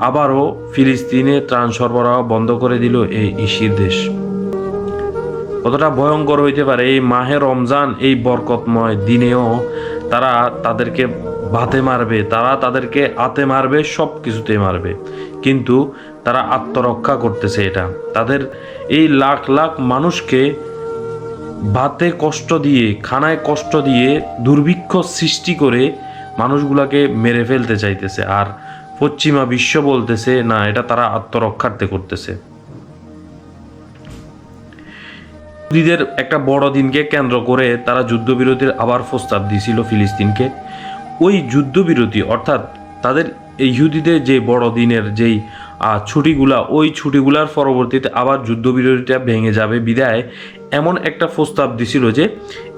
আবারও ফিলিস্তিনে ত্রাণ সরবরাহ বন্ধ করে দিল এই ইসির দেশ। কতটা ভয়ঙ্কর হইতে পারে, এই মাহে রমজান, এই বরকতময় দিনেও তারা তাদেরকে ভাতে মারবে, তারা তাদেরকে আতে মারবে সব কিছুতে মারবে। কিন্তু তারা আত্মরক্ষা করতেছে এটা। তাদের এই লাখ লাখ মানুষকে ভাতে কষ্ট দিয়ে, খানায় কষ্ট দিয়ে দুর্ভিক্ষ সৃষ্টি করে মানুষগুলাকে মেরে ফেলতে চাইতেছে। আর পশ্চিমা বিশ্ব বলতেছে, না, এটা তারা আত্মরক্ষার্থে করতেছে। ইহুদিদের একটা বড় দিনকে কেন্দ্র করে তারা যুদ্ধবিরতির আবার প্রস্তাব দিয়েছিল ফিলিস্তিনকে। ওই যুদ্ধবিরতি, অর্থাৎ তাদের এই ইহুদিদের যে বড় দিনের যেই ছুটিগুলা, ওই ছুটিগুলার পরবর্তীতে আবার যুদ্ধবিরতিটা ভেঙে যাবে বিদায়। এমন একটা প্রস্তাব দিছিল যে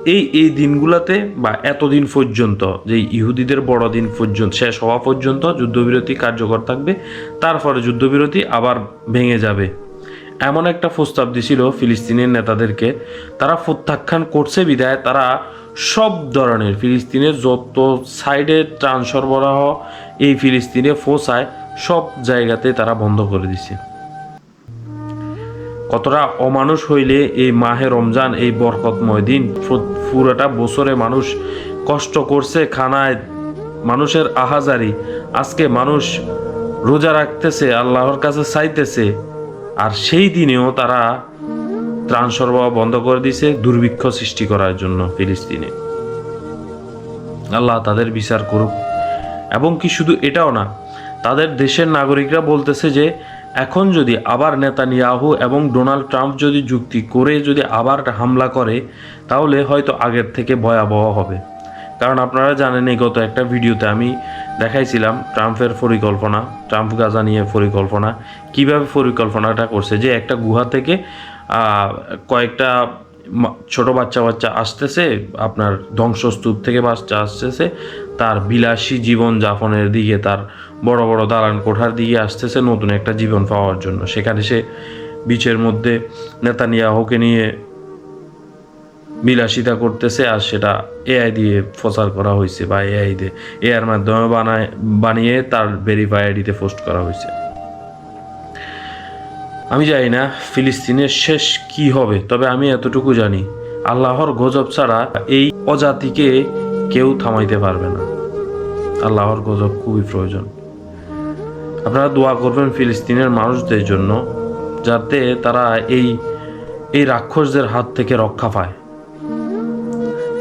এই এই দিনগুলাতে বা এতদিন পর্যন্ত, যে ইহুদিদের বড়দিন পর্যন্ত, শেষ হওয়া পর্যন্ত যুদ্ধবিরতি কার্যকর থাকবে, তারপরে যুদ্ধবিরতি আবার ভেঙে যাবে। এমন একটা প্রস্তাব দিছিল ফিলিস্তিনের নেতাদেরকে। তারা প্রত্যাখ্যান করছে বিদায় তারা সব ধরনের ফিলিস্তিনের যত সাইডে ত্রাণ সরবরাহ এই ফিলিস্তিনে ফোসায় সব জায়গাতে তারা বন্ধ করে দিছে। কতটা অমানুষ হইলে এই মাহে রমজান, এই বরকতময় দিন পুরোটা বছরে মানুষ কষ্ট করছে, খানায় মানুষের আহাজারি। আজকে মানুষ রোজা রাখতেছে, আল্লাহর কাছে চাইতেছে, আর সেই দিনেও তারা ত্রাণ সরবরাহ বন্ধ করে দিছে দুর্ভিক্ষ সৃষ্টি করার জন্য ফিলিস্তিনে। আল্লাহ তাদের বিচার করুক। এবং কি শুধু এটাও না, তাদের দেশের নাগরিকরা বলতেছে যে এখন যদি আবার নেতানিয়াহু এবং ডোনাল্ড ট্রাম্প যদি যুক্তি করে যদি আবার হামলা করে, তাহলে হয়তো আগের থেকে ভয়াবহ হবে। কারণ আপনারা জানেন, এই গত একটা ভিডিওতে আমি দেখাইছিলাম ট্রাম্পের পরিকল্পনা, ট্রাম্প গাজা নিয়ে পরিকল্পনা, কীভাবে পরিকল্পনাটা করছে, যে একটা গুহা থেকে কয়েকটা ছোট বাচ্চা বাচ্চা আসতেছে, আপনার ধ্বংসস্তূপ থেকে বাচ্চা আসতেছে, তার বিলাসী জীবন যাপনের দিকে, তার বড় বড় দালান কোঠার দিকে আসতেছে নতুন একটা জীবন পাওয়ার জন্য। সেখানে সে বিচের মধ্যে নেতানিয়াহুকে নিয়ে বিলাসিতা করতেছে আর সেটা এআই দিয়ে প্রচার করা হয়েছে বা এআই দিয়ে এআর মাধ্যমে বানায় বানিয়ে তার ভেরিফাই আইডিতে পোস্ট করা হয়েছে। আমি জানি না ফিলিস্তিনের শেষ কি হবে, তবে আমি এতটুকু জানি, আল্লাহর গজব ছাড়া এই অজাতিকে কেউ থামাইতে পারবে না। আল্লাহর গজব খুবই প্রয়োজন। আপনারা দোয়া করবেন ফিলিস্তিনের মানুষদের জন্য, যাতে তারা এই এই রাক্ষসদের হাত থেকে রক্ষা পায়।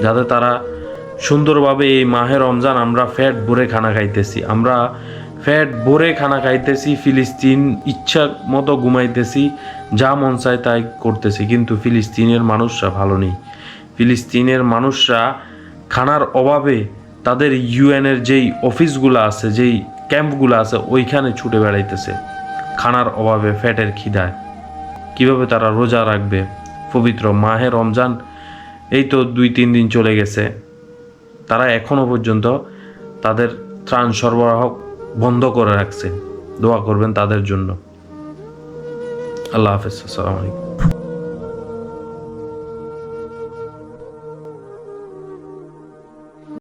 যাতে তারা সুন্দরভাবে এই মাহে রমজান আমরা ফ্যাট ভরে খানা খাইতেছি। আমরা ফ্যাট ভরে খানা খাইতেছি, ফিলিস্তিন ইচ্ছা মতো ঘুমাইতেছি, যা মন চায় তাই করতেছি, কিন্তু ফিলিস্তিনের মানুষরা ভালো নেই। ফিলিস্তিনের মানুষরা খানার অভাবে তাদের ইউএনের যেই অফিসগুলো আছে, যেই ক্যাম্পগুলো আছে, ওইখানে ছুটে বেড়াইতেছে। খানার অভাবে ফ্যাটের খিদায়। কীভাবে তারা রোজা রাখবে? পবিত্র মাহে রমজান, এই তো দুই তিন দিন চলে গেছে। তারা এখনও পর্যন্ত তাদের ত্রাণ সরবরাহ বন্ধ করে রাখছে দোয়া করবেন তাদের জন্য। আল্লাহ হাফিজ আসসালামু আলাইকুম।